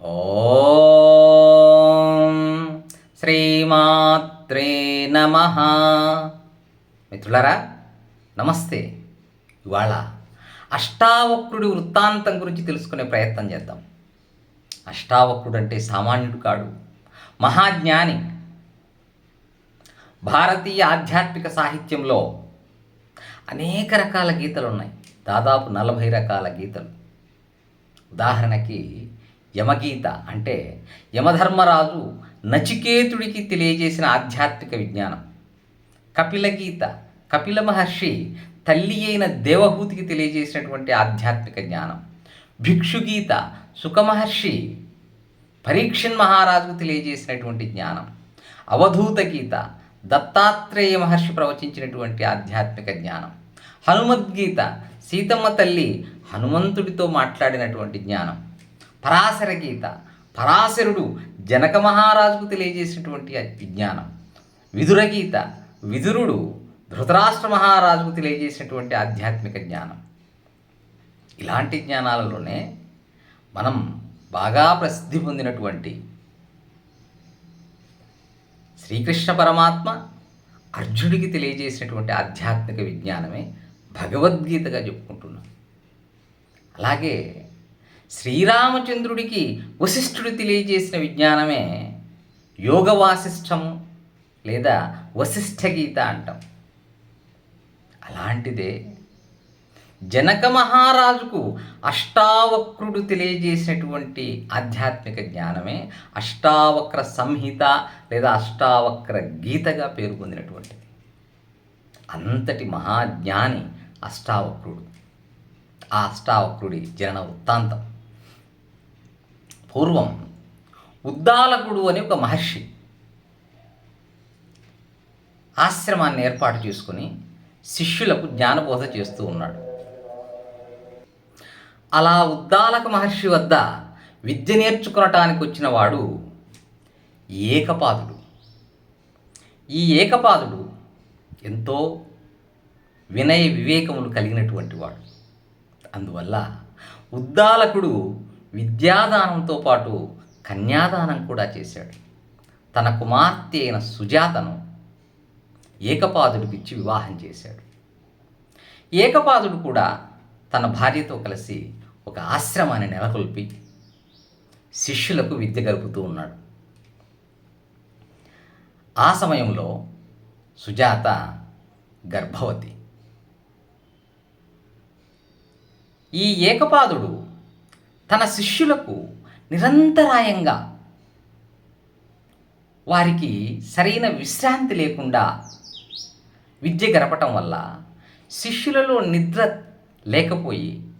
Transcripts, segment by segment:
ఓం శ్రీమాత్రే నమ. మిత్రులారా నమస్తే. ఇవాళ అష్టావక్రుడి వృత్తాంతం గురించి తెలుసుకునే ప్రయత్నం చేద్దాం. అష్టావక్రుడు అంటే సామాన్యుడు కాడు మహాజ్ఞాని. భారతీయ ఆధ్యాత్మిక సాహిత్యంలో అనేక రకాల గీతలు ఉన్నాయి దాదాపు నలభై రకాల గీతలు. ఉదాహరణకి యమగీత అంటే యమధర్మరాజు నచికేతుడికి తెలియజేసిన ఆధ్యాత్మిక విజ్ఞానం. కపిలగీత కపిల మహర్షి తల్లి అయిన దేవహూతికి తెలియజేసినటువంటి ఆధ్యాత్మిక జ్ఞానం. భిక్షుగీత సుఖమహర్షి పరీక్షన్ మహారాజుకు తెలియజేసినటువంటి జ్ఞానం. అవధూత గీత దత్తాత్రేయ మహర్షి ప్రవచించినటువంటి ఆధ్యాత్మిక జ్ఞానం. హనుమద్గీత సీతమ్మ తల్లి హనుమంతుడితో మాట్లాడినటువంటి జ్ఞానం. పరాశర గీత. పరాశరుడు జనక మహారాజుకు తెలియజేసినటువంటి విజ్ఞానం. విదుర గీత. విదురుడు ధృతరాష్ట్ర మహారాజుకు తెలియజేసినటువంటి ఆధ్యాత్మిక జ్ఞానం. ఇలాంటి జ్ఞానాలలోనే మనం బాగా ప్రసిద్ధి పొందినటువంటి శ్రీకృష్ణ పరమాత్మ అర్జునుడికి తెలియజేసినటువంటి ఆధ్యాత్మిక విజ్ఞానమే భగవద్గీతగా చెప్పుకుంటున్నాం. అలాగే శ్రీరామచంద్రుడికి వశిష్ఠుడు తెలియజేసిన విజ్ఞానమే యోగ వాసిష్టము లేదా వశిష్ఠ గీత అంటాం. అలాంటిదే జనక మహారాజుకు అష్టావక్రుడు తెలియజేసినటువంటి ఆధ్యాత్మిక జ్ఞానమే అష్టావక్ర సంహిత లేదా అష్టావక్ర గీతగా పేరు పొందినటువంటిది. అంతటి మహాజ్ఞాని అష్టావక్రుడు. ఆ అష్టావక్రుడి జనన వృత్తాంతం. పూర్వం ఉద్దాలకుడు అని ఒక మహర్షి ఆశ్రమాన్ని ఏర్పాటు చేసుకుని శిష్యులకు జ్ఞానబోధ చేస్తూ ఉన్నాడు. అలా ఉద్దాలక మహర్షి వద్ద విద్య నేర్చుకునటానికి వచ్చిన వాడు ఏకపాదుడు. ఈ ఏకపాదుడు ఎంతో వినయ వివేకములు కలిగినటువంటి వాడు. అందువల్ల ఉద్దాలకుడు విద్యాదానంతో పాటు కన్యాదానం కూడా చేశాడు. తన కుమార్తె అయిన సుజాతను ఏకపాదుడికిచ్చి వివాహం చేశాడు. ఏకపాదుడు కూడా తన భార్యతో కలిసి ఒక ఆశ్రమాన్ని నెలకొల్పి శిష్యులకు విద్య గలుపుతూ ఉన్నాడు. ఆ సమయంలో సుజాత గర్భవతి. ఈ ఏకపాదుడు తన శిష్యులకు నిరంతరాయంగా వారికి సరైన విశ్రాంతి లేకుండా విద్య గడపటం వల్ల శిష్యులలో నిద్ర లేకపోయి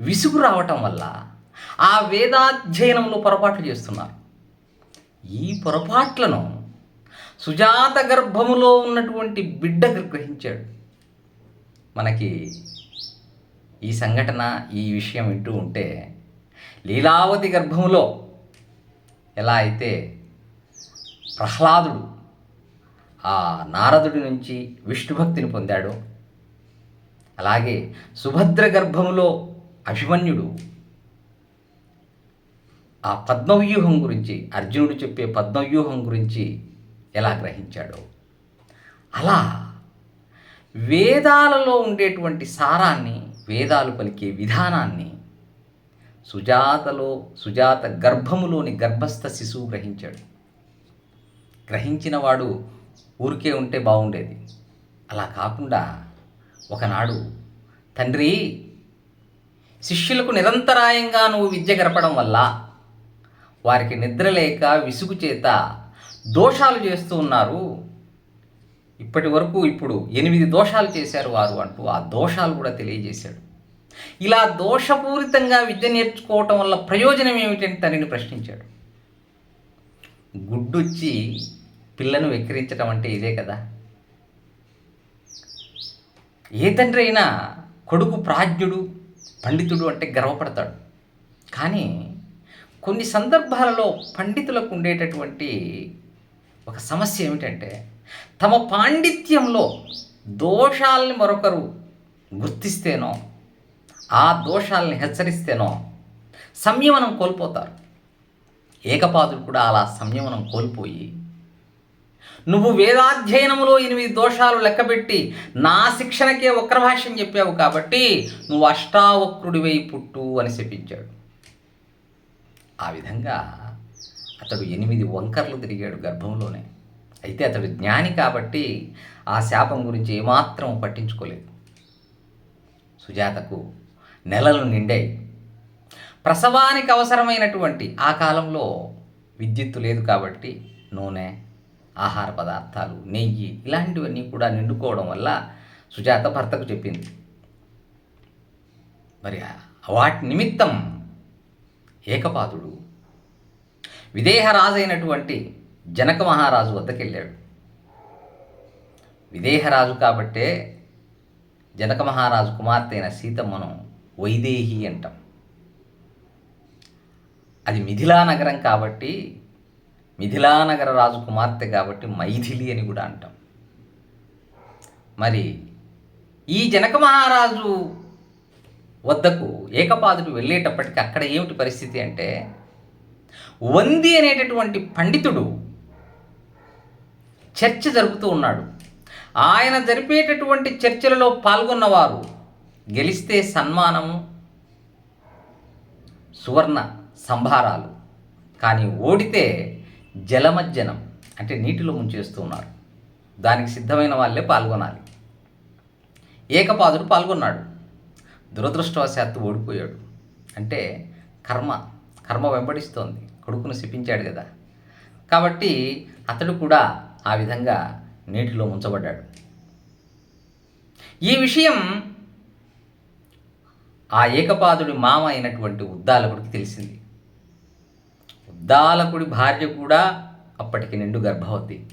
విసుగు రావటం వల్ల ఆ వేదాధ్యయనంలో పొరపాట్లు చేస్తున్నారు. ఈ పొరపాట్లను సుజాత గర్భములో ఉన్నటువంటి బిడ్డ గ్రహించాడు. మనకి ఈ సంఘటన ఈ విషయం వింటూ ఉంటే లీలావతి గర్భములో ఎలా అయితే ప్రహ్లాదుడు ఆ నారదుడి నుంచి విష్ణుభక్తిని పొందాడో అలాగే సుభద్ర గర్భములో అభిమన్యుడు ఆ పద్మవ్యూహం గురించి అర్జునుడు చెప్పే పద్మవ్యూహం గురించి ఎలా గ్రహించాడో. అలా వేదాలలో ఉండేటువంటి సారాన్ని వేదాలు పలికే విధానాన్ని సుజాతలో సుజాత గర్భములోని గర్భస్థ శిశువు గ్రహించాడు. గ్రహించిన వాడు ఊరికే ఉంటే బాగుండేది. అలా కాకుండా ఒకనాడు తండ్రి శిష్యులకు నిరంతరాయంగా నువ్వు విద్య గడపడం వల్ల వారికి నిద్ర లేక విసుగు చేత దోషాలు చేస్తూ ఉన్నారు. ఇప్పటి వరకు ఇప్పుడు ఎనిమిది దోషాలు చేశారు వారు అంటూ ఆ దోషాలు కూడా తెలియజేశాడు. ఇలా దోషపూరితంగా విద్య నేర్చుకోవటం వల్ల ప్రయోజనం ఏమిటని తనని ప్రశ్నించాడు. గుడ్డొచ్చి పిల్లను వెక్కిరించడం అంటే ఇదే కదా. ఏ తండ్రి అయినా కొడుకు ప్రాజ్ఞుడు పండితుడు అంటే గర్వపడతాడు. కానీ కొన్ని సందర్భాలలో పండితులకు ఉండేటటువంటి ఒక సమస్య ఏమిటంటే తమ పాండిత్యంలో దోషాల్ని మరొకరు గుర్తిస్తేనో ఆ దోషాల్ని హెచ్చరిస్తేనో సంయమనం కోల్పోతారు. ఏకపాదులు కూడా అలా సంయమనం కోల్పోయి నువ్వు వేదాధ్యయనంలో ఎనిమిది దోషాలు లెక్కబెట్టి నా శిక్షణకే వక్రభాష్యం చెప్పావు కాబట్టి నువ్వు అష్టావక్రుడివై పుట్టు అని చెప్పించాడు ఆ విధంగా అతడు ఎనిమిది వంకర్లు తిరిగాడు గర్భంలోనే. అయితే అతడు జ్ఞాని కాబట్టి ఆ శాపం గురించి ఏమాత్రం పట్టించుకోలేదు. సుజాతకు నెలలు నిండాయి. ప్రసవానికి అవసరమైనటువంటి ఆ కాలంలో విద్యుత్తు లేదు కాబట్టి నూనె ఆహార పదార్థాలు నెయ్యి ఇలాంటివన్నీ కూడా నిండుకోవడం వల్ల సుజాత భర్తకు చెప్పింది. మరి వాటి నిమిత్తం ఏకపాతుడు విదేహరాజైనటువంటి జనక మహారాజు వద్దకు వెళ్ళాడు విదేహరాజు కాబట్టే జనక మహారాజు కుమార్తె అయిన సీతమ్మను వైదేహి అంటాం. అది మిథిలా నగరం కాబట్టి మిథిలానగర రాజు కుమార్తె కాబట్టి మైథిలి అని కూడా అంటాం. మరి ఈ జనక మహారాజు వద్దకు ఏకపాదుడు వెళ్ళేటప్పటికి అక్కడ ఏమిటి పరిస్థితి అంటే వంది అనేటటువంటి పండితుడు చర్చ జరుపుతూ ఉన్నాడు. ఆయన జరిపేటటువంటి చర్చలలో పాల్గొన్నవారు గెలిస్తే సన్మానము సువర్ణ సంభారాలు. కానీ ఓడితే జలమజ్జనం అంటే నీటిలో ముంచేస్తూ ఉన్నారు. దానికి సిద్ధమైన వాళ్ళే పాల్గొనాలి. ఏకపాదుడు పాల్గొన్నాడు. దురదృష్టవశాత్తు ఓడిపోయాడు. అంటే కర్మ కర్మ వెంబడిస్తోంది. కొడుకును శిపించాడు కదా. కాబట్టి అతడు కూడా ఆ విధంగా నీటిలో ముంచబడ్డాడు ఈ విషయం ఆ ఏకపాదుడి మామ అయినటువంటి ఉద్దాలకుడికి తెలిసింది. ఉద్దాలకుడి భార్య కూడా అప్పటికి నిండు గర్భవతి.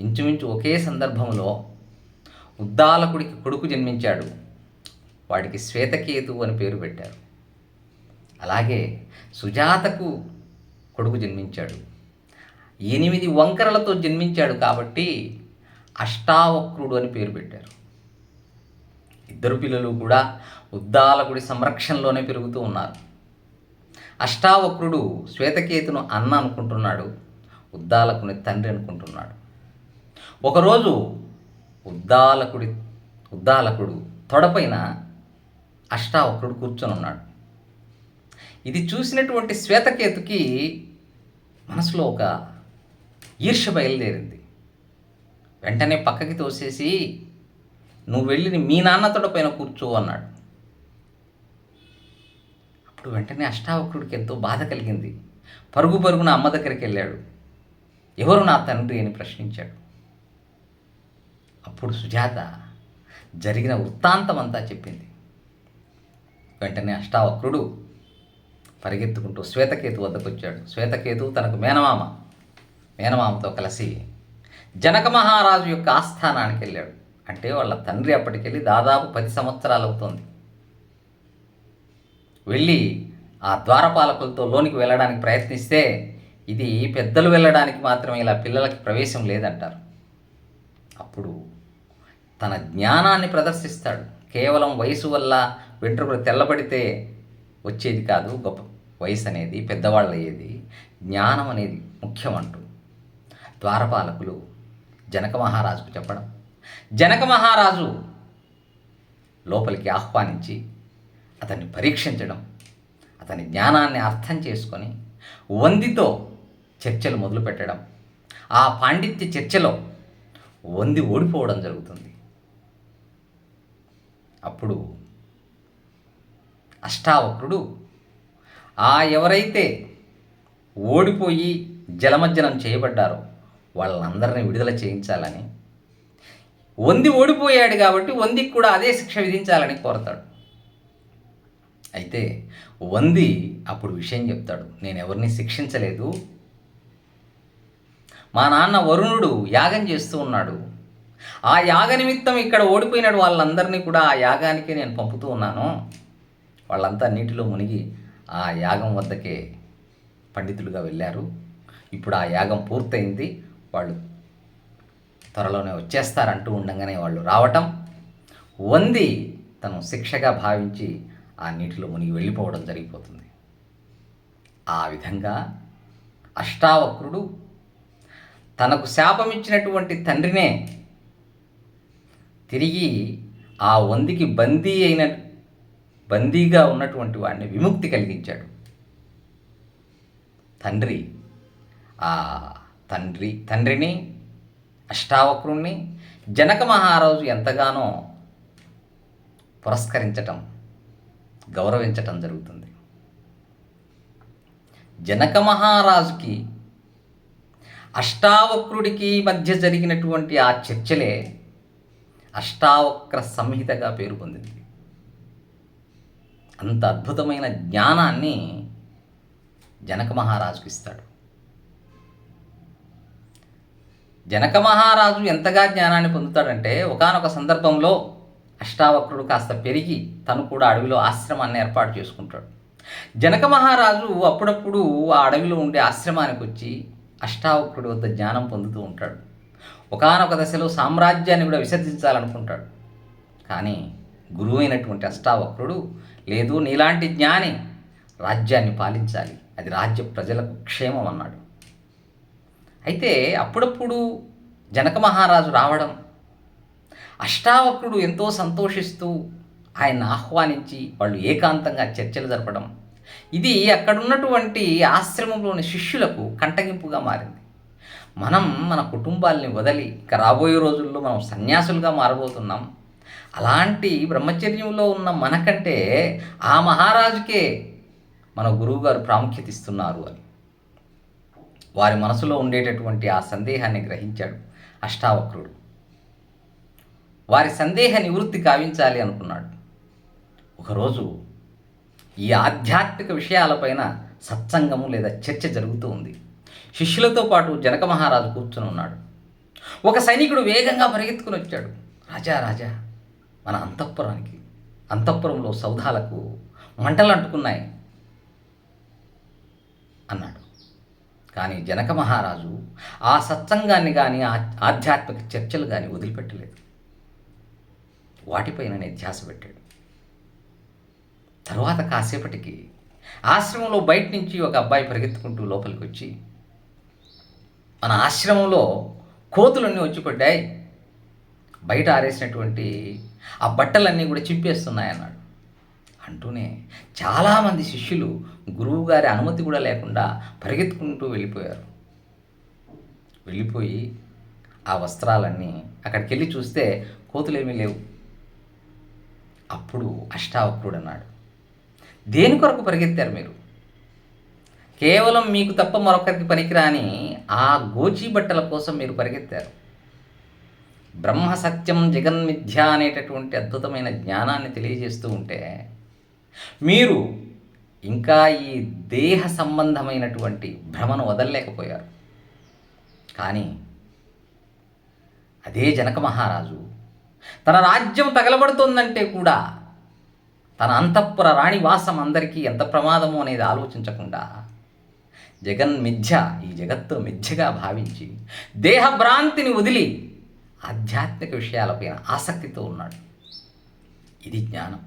ఇంచుమించు ఒకే సందర్భంలో ఉద్దాలకుడికి కొడుకు జన్మించాడు. వాడికి శ్వేతకేతు అని పేరు పెట్టారు. అలాగే సుజాతకు కొడుకు జన్మించాడు. ఎనిమిది వంకరలతో జన్మించాడు కాబట్టి అష్టావక్రుడు అని పేరు పెట్టారు. ఇద్దరు పిల్లలు కూడా ఉద్దాలకుడి సంరక్షణలోనే పెరుగుతూ ఉన్నారు. అష్టావక్రుడు శ్వేతకేతును అన్న అనుకుంటున్నాడు ఉద్దాలకుని తండ్రి అనుకుంటున్నాడు. ఒకరోజు ఉద్దాలకుడి ఉద్దాలకుడు తొడపైన అష్టావక్రుడు కూర్చొని ఉన్నాడు. ఇది చూసినటువంటి శ్వేతకేతుకి మనసులో ఒక ఈర్ష బయలుదేరింది. వెంటనే పక్కకి తోసేసి నువ్వు వెళ్ళి మీ నాన్న పైన కూర్చో అన్నాడు. అప్పుడు వెంటనే అష్టావక్రుడికి ఎంతో బాధ కలిగింది. పరుగు పరుగున అమ్మ దగ్గరికి వెళ్ళాడు. ఎవరు నా తండ్రి? అని ప్రశ్నించాడు. అప్పుడు సుజాత జరిగిన వృత్తాంతం అంతా చెప్పింది. వెంటనే అష్టావక్రుడు పరిగెత్తుకుంటూ శ్వేతకేతు వద్దకు వచ్చాడు శ్వేతకేతు తనకు మేనమామ. మేనమామతో కలిసి జనక మహారాజు యొక్క ఆస్థానానికి వెళ్ళాడు. అంటే వాళ్ళ తండ్రి అప్పటికెళ్ళి దాదాపు పది సంవత్సరాలు అవుతుంది. వెళ్ళి ఆ ద్వారపాలకులతో లోనికి వెళ్ళడానికి ప్రయత్నిస్తే ఇది పెద్దలు వెళ్ళడానికి మాత్రమే ఇలా పిల్లలకి ప్రవేశం లేదంటారు. అప్పుడు తన జ్ఞానాన్ని ప్రదర్శిస్తాడు. కేవలం వయసు వల్ల వెంట్రుకలు తెల్లబడితే వచ్చేది కాదు. గొప్ప వయసు అనేది పెద్దవాళ్ళు అయ్యేది జ్ఞానం అనేది ముఖ్యం అంటూ. ద్వారపాలకులు జనక మహారాజుకు చెప్పడం. జనక మహారాజు లోపలికి ఆహ్వానించి అతన్ని పరీక్షించడం అతని జ్ఞానాన్ని అర్థం చేసుకొని వందితో చర్చలు మొదలుపెట్టడం ఆ పాండిత్య చర్చలో వంది ఓడిపోవడం జరుగుతుంది. అప్పుడు అష్టావక్రుడు ఆ ఎవరైతే ఓడిపోయి జలమజ్జనం చేయబడ్డారో వాళ్ళందరినీ విడుదల చేయించాలని. వంది ఓడిపోయాడు కాబట్టి వందికి కూడా అదే శిక్ష విధించాలని కోరతాడు. అయితే వంది అప్పుడు విషయం చెప్తాడు నేను ఎవరిని శిక్షించలేదు. మా నాన్న వరుణుడు యాగం చేస్తూ ఉన్నాడు. ఆ యాగ నిమిత్తం ఇక్కడ ఓడిపోయిన వాళ్ళందరినీ కూడా ఆ యాగానికి నేను పంపుతూ ఉన్నాను. వాళ్ళంతా నీటిలో మునిగి ఆ యాగం వద్దకే పండితులుగా వెళ్ళారు. ఇప్పుడు ఆ యాగం పూర్తయింది. వాళ్ళు త్వరలోనే వచ్చేస్తారంటూ ఉండగానే వాళ్ళు రావటం వంది తను శిక్షగా భావించి ఆ నీటిలో మునిగి వెళ్ళిపోవడం జరిగిపోతుంది. ఆ విధంగా అష్టావక్రుడు తనకు శాపమిచ్చినటువంటి తండ్రినే తిరిగి ఆ వందికి బందీ అయిన బందీగా ఉన్నటువంటి వాడిని విముక్తి కలిగించాడు. తండ్రి ఆ తండ్రి తండ్రిని అష్టావక్రుణ్ణి జనక మహారాజు ఎంతగానో పురస్కరించటం గౌరవించటం జరుగుతుంది. జనక మహారాజుకి అష్టావక్రుడికి మధ్య జరిగినటువంటి ఆ చర్చలే అష్టావక్ర సంహితగా పేరు పొందింది. అంత అద్భుతమైన జ్ఞానాన్ని జనక మహారాజుకి ఇస్తాడు. జనక మహారాజు ఎంతగా జ్ఞానాన్ని పొందుతాడంటే ఒకానొక సందర్భంలో అష్టావక్రుడు కాస్త పెరిగి తను కూడా అడవిలో ఆశ్రమాన్ని ఏర్పాటు చేసుకుంటాడు. జనక మహారాజు అప్పుడప్పుడు ఆ అడవిలో ఉండే ఆశ్రమానికి వచ్చి అష్టావక్రుడి వద్ద జ్ఞానం పొందుతూ ఉంటాడు. ఒకానొక దశలో సామ్రాజ్యాన్ని కూడా విసర్జించాలనుకుంటాడు. కానీ గురువు అయినటువంటి అష్టావక్రుడు లేదు నీలాంటి జ్ఞాని రాజ్యాన్ని పాలించాలి. అది రాజ్య ప్రజలకు క్షేమం అన్నాడు. అయితే అప్పుడప్పుడు జనక మహారాజు రావడం అష్టావక్రుడు ఎంతో సంతోషిస్తూ ఆయన ఆహ్వానించి వాళ్ళు ఏకాంతంగా చర్చలు జరపడం ఇది అక్కడున్నటువంటి ఆశ్రమంలోని శిష్యులకు కంటగింపుగా మారింది. మనం మన కుటుంబాల్ని వదిలి ఇక రాబోయే రోజుల్లో మనం సన్యాసులుగా మారబోతున్నాం. అలాంటి బ్రహ్మచర్యంలో ఉన్న మనకంటే ఆ మహారాజుకే మన గురువుగారు ప్రాముఖ్యత ఇస్తున్నారు అని. వారి మనసులో ఉండేటటువంటి ఆ సందేహాన్ని గ్రహించాడు అష్టావక్రుడు. వారి సందేహ నివృత్తి కావించాలి అనుకున్నాడు. ఒకరోజు ఈ ఆధ్యాత్మిక విషయాలపైన సత్సంగము లేదా చర్చ జరుగుతూ ఉంది. శిష్యులతో పాటు జనక మహారాజు కూర్చుని ఉన్నాడు. ఒక సైనికుడు వేగంగా పరిగెత్తుకుని వచ్చాడు. రాజా రాజా మన అంతఃపురానికి అంతఃపురంలో సౌధాలకు మంటలు అంటుకున్నాయి అన్నాడు. కానీ జనక మహారాజు ఆ సత్సంగాన్ని కానీ ఆధ్యాత్మిక చర్చలు కానీ వదిలిపెట్టలేదు. వాటిపైననే ధ్యాస పెట్టాడు. తర్వాత కాసేపటికి ఆశ్రమంలో బయట నుంచి ఒక అబ్బాయి పరిగెత్తుకుంటూ లోపలికి వచ్చి మన ఆశ్రమంలో కోతులన్నీ వచ్చి పడ్డాయి బయట ఆరేసినటువంటి ఆ బట్టలన్నీ కూడా చింపేస్తున్నాయన్నాడు. అంటూనే చాలామంది శిష్యులు గురువు గారి అనుమతి కూడా లేకుండా పరిగెత్తుకుంటూ వెళ్ళిపోయారు. వెళ్ళిపోయి ఆ వస్త్రాలన్నీ అక్కడికి వెళ్ళి చూస్తే కోతులేమీ లేవు. అప్పుడు అష్టావక్రుడు అన్నాడు దేని కొరకు పరిగెత్తారు మీరు? కేవలం మీకు తప్ప మరొకరికి పనికిరాని ఆ గోచి బట్టల కోసం మీరు పరిగెత్తారు. బ్రహ్మ సత్యం జగన్మిథ్య అనేటటువంటి అద్భుతమైన జ్ఞానాన్ని తెలియజేస్తూ ఉంటే మీరు ఇంకా ఈ దేహ సంబంధమైనటువంటి భ్రమను వదలలేకపోయారు. కానీ అదే జనక మహారాజు తన రాజ్యం తగలబడుతోందంటే కూడా తన అంతఃపుర రాణివాసం అందరికీ ఎంత ప్రమాదమో అనేది ఆలోచించకుండా జగన్ మిథ్య ఈ జగత్తు మిథ్యగా భావించి దేహభ్రాంతిని వదిలి ఆధ్యాత్మిక విషయాలపైన ఆసక్తితో ఉన్నాడు. ఇది జ్ఞానం.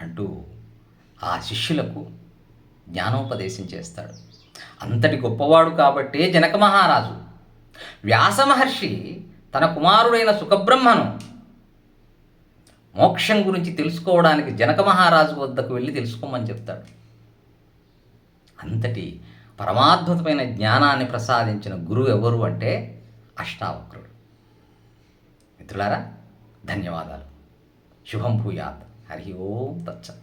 అంటూ ఆ శిష్యులకు జ్ఞానోపదేశం చేస్తాడు. అంతటి గొప్పవాడు కాబట్టే జనక మహారాజు. వ్యాస మహర్షి తన కుమారుడైన సుఖబ్రహ్మను మోక్షం గురించి తెలుసుకోవడానికి జనక మహారాజు వద్దకు వెళ్ళి తెలుసుకోమని చెప్తాడు. అంతటి పరమాద్భుతమైన జ్ఞానాన్ని ప్రసాదించిన గురువు ఎవరు అంటే అష్టావక్రుడు. మిత్రులారా ధన్యవాదాలు. శుభం భూయాత్. ஹரி ஓம் தச்சன்